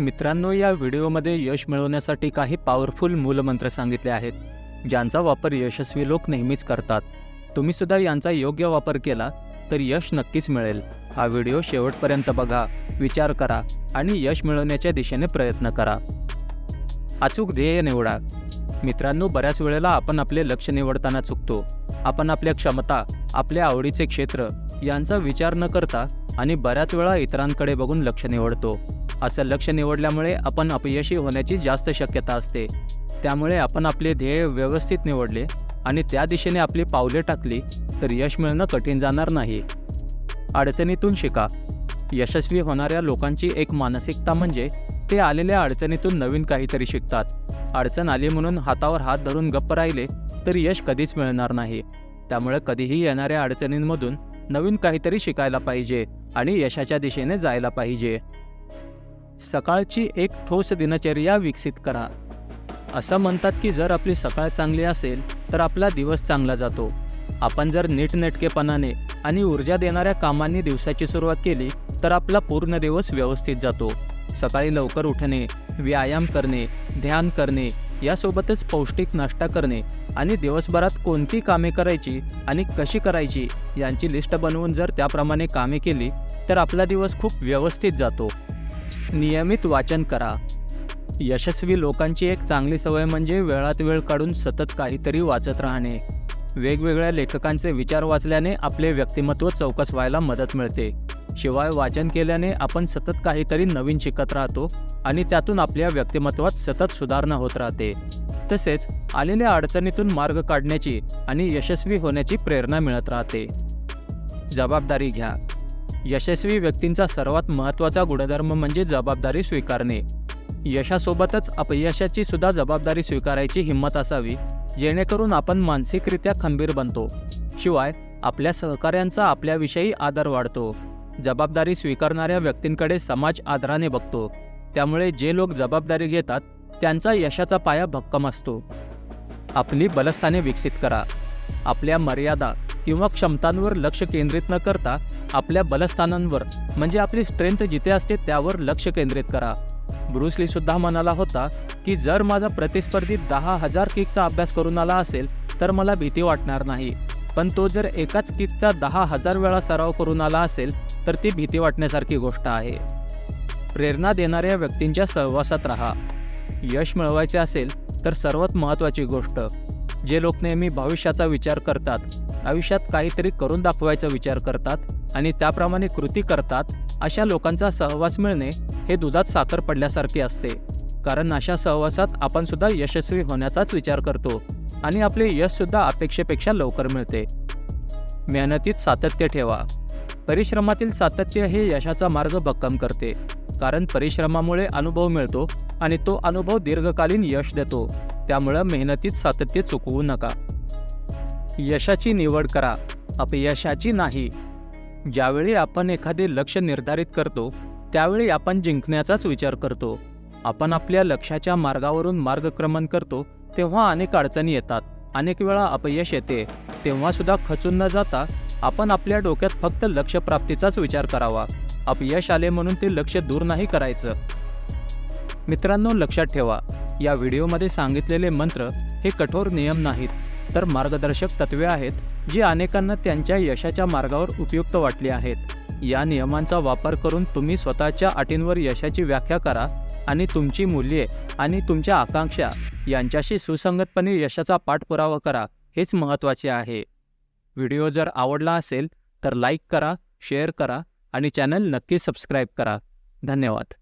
मित्रांनो या व्हिडिओमध्ये यश मिळवण्यासाठी काही पॉवरफुल मूलमंत्र सांगितले आहेत ज्यांचा वापर यशस्वी लोक नेहमीच करतात. तुम्ही सुद्धा यांचा योग्य वापर केला तर यश नक्कीच मिळेल. हा व्हिडिओ शेवटपर्यंत बघा विचार करा आणि यश मिळवण्याच्या दिशेने प्रयत्न करा. अचूक ध्येय निवडा. मित्रांनो बऱ्याच वेळेला आपण आपले लक्ष निवडताना चुकतो. आपण आपल्या क्षमता आपल्या आवडीचे क्षेत्र यांचा विचार न करता आणि बऱ्याच वेळा इतरांकडे बघून लक्ष निवडतो. असं लक्ष निवडल्यामुळे आपण अपयशी होण्याची जास्त शक्यता असते. त्यामुळे आपण आपले ध्येय व्यवस्थित निवडले आणि त्या दिशेने आपली पावले टाकली तर यश मिळणं कठीण जाणार नाही. अडचणीतून शिका. यशस्वी होणाऱ्या लोकांची एक मानसिकता म्हणजे ते आलेल्या अडचणीतून नवीन काहीतरी शिकतात. अडचण आली म्हणून हातावर हात धरून गप्प राहिले तर यश कधीच मिळणार नाही. त्यामुळे कधीही येणाऱ्या अडचणींमधून नवीन काहीतरी शिकायला पाहिजे आणि यशाच्या दिशेने जायला पाहिजे. सकाळची एक ठोस दिनचर्या विकसित करा. असं म्हणतात की जर आपली सकाळ चांगली असेल तर आपला दिवस चांगला जातो. आपण जर नीटनेटकेपणाने आणि ऊर्जा देणाऱ्या कामांनी दिवसाची सुरुवात केली तर आपला पूर्ण दिवस व्यवस्थित जातो. सकाळी लवकर उठणे व्यायाम करणे ध्यान करणे यासोबतच पौष्टिक नाश्ता करणे आणि दिवसभरात कोणती कामे करायची आणि कशी करायची यांची लिस्ट बनवून जर त्याप्रमाणे कामे केली तर आपला दिवस खूप व्यवस्थित जातो. नियमित वाचन करा. यशस्वी लोकांची एक चांगली सवय म्हणजे वेळात वेळ काढून सतत काहीतरी वाचत राहणे. वेगवेगळ्या लेखकांचे विचार वाचल्याने आपले व्यक्तिमत्व चौकस व्हायला मदत मिळते. शिवाय वाचन केल्याने आपण सतत काहीतरी नवीन शिकत राहतो आणि त्यातून आपल्या व्यक्तिमत्वात सतत सुधारणा होत राहते. तसेच आलेल्या अडचणीतून मार्ग काढण्याची आणि यशस्वी होण्याची प्रेरणा मिळत राहते. जबाबदारी घ्या. यशस्वी व्यक्तींचा सर्वात महत्त्वाचा गुणधर्म म्हणजे जबाबदारी स्वीकारणे. यशासोबतच अपयशाची सुद्धा जबाबदारी स्वीकारायची हिंमत असावी जेणेकरून आपण मानसिकरित्या खंबीर बनतो. शिवाय आपल्या सहकाऱ्यांचा आपल्याविषयी आदर वाढतो. जबाबदारी स्वीकारणाऱ्या व्यक्तींकडे समाज आदराने बघतो. त्यामुळे जे लोक जबाबदारी घेतात त्यांचा यशाचा पाया भक्कम असतो. आपली बलस्थाने विकसित करा. आपल्या मर्यादा किंवा क्षमतांवर लक्ष केंद्रित न करता आपल्या बलस्थानांवर म्हणजे आपली स्ट्रेंथ जिथे असते त्यावर लक्ष केंद्रित करा. ब्रुसली सुद्धा म्हणाला होता की जर माझा प्रतिस्पर्धी दहा हजार किकचा अभ्यास करून आला असेल तर मला भीती वाटणार नाही. पण तो जर एकाच किकचा दहा हजार वेळा सराव करून आला असेल तर ती भीती वाटण्यासारखी गोष्ट आहे. प्रेरणा देणाऱ्या व्यक्तींच्या सहवासात राहा. यश मिळवायचे असेल तर सर्वात महत्त्वाची गोष्ट जे लोक नेहमी भविष्याचा विचार करतात आयुष्यात काहीतरी करून दाखवायचा विचार करतात आणि त्याप्रमाणे कृती करतात अशा लोकांचा सहवास मिळणे हे दुधात साखर पडल्यासारखे असते. कारण अशा सहवासात आपण सुद्धा यशस्वी होण्याचाच विचार करतो आणि आपले यशसुद्धा अपेक्षेपेक्षा लवकर मिळते. मेहनतीत सातत्य ठेवा. परिश्रमातील सातत्य हे यशाचा मार्ग भक्कम करते. कारण परिश्रमामुळे अनुभव मिळतो आणि तो अनुभव दीर्घकालीन यश देतो. त्यामुळं मेहनतीत सातत्य चुकवू नका. यशाची निवड करा. अपयशाची नाही. ज्यावेळी आपण एखादे लक्ष निर्धारित करतो त्यावेळी आपण जिंकण्याचाच विचार करतो. आपण आपल्या लक्ष्याच्या मार्गावरून मार्गक्रमण करतो तेव्हा अनेक अडचणी येतात. अनेक वेळा अपयश येते. तेव्हासुद्धा खचून न जाता आपण आपल्या डोक्यात फक्त लक्ष प्राप्तीचाच विचार करावा. अपयश आले म्हणून ते लक्ष दूर नाही करायचं. मित्रांनो लक्षात ठेवा. या व्हिडिओमध्ये सांगितलेले मंत्र हे कठोर नियम नाहीत. तर मार्गदर्शक तत्वे आहेत जी अनेकांना त्यांच्या यशाच्या मार्गावर उपयुक्त वाटली आहेत. या नियमांचा वापर करून तुम्ही स्वतःच्या अटींवर यशाची व्याख्या करा आणि तुमची मूल्ये आणि तुमच्या आकांक्षा यांच्याशी सुसंगतपणे यशाचा पाठपुरावा करा हेच महत्त्वाचे आहे. व्हिडिओ जर आवडला असेल तर लाईक करा शेअर करा आणि चॅनल नक्की सबस्क्राईब करा. धन्यवाद.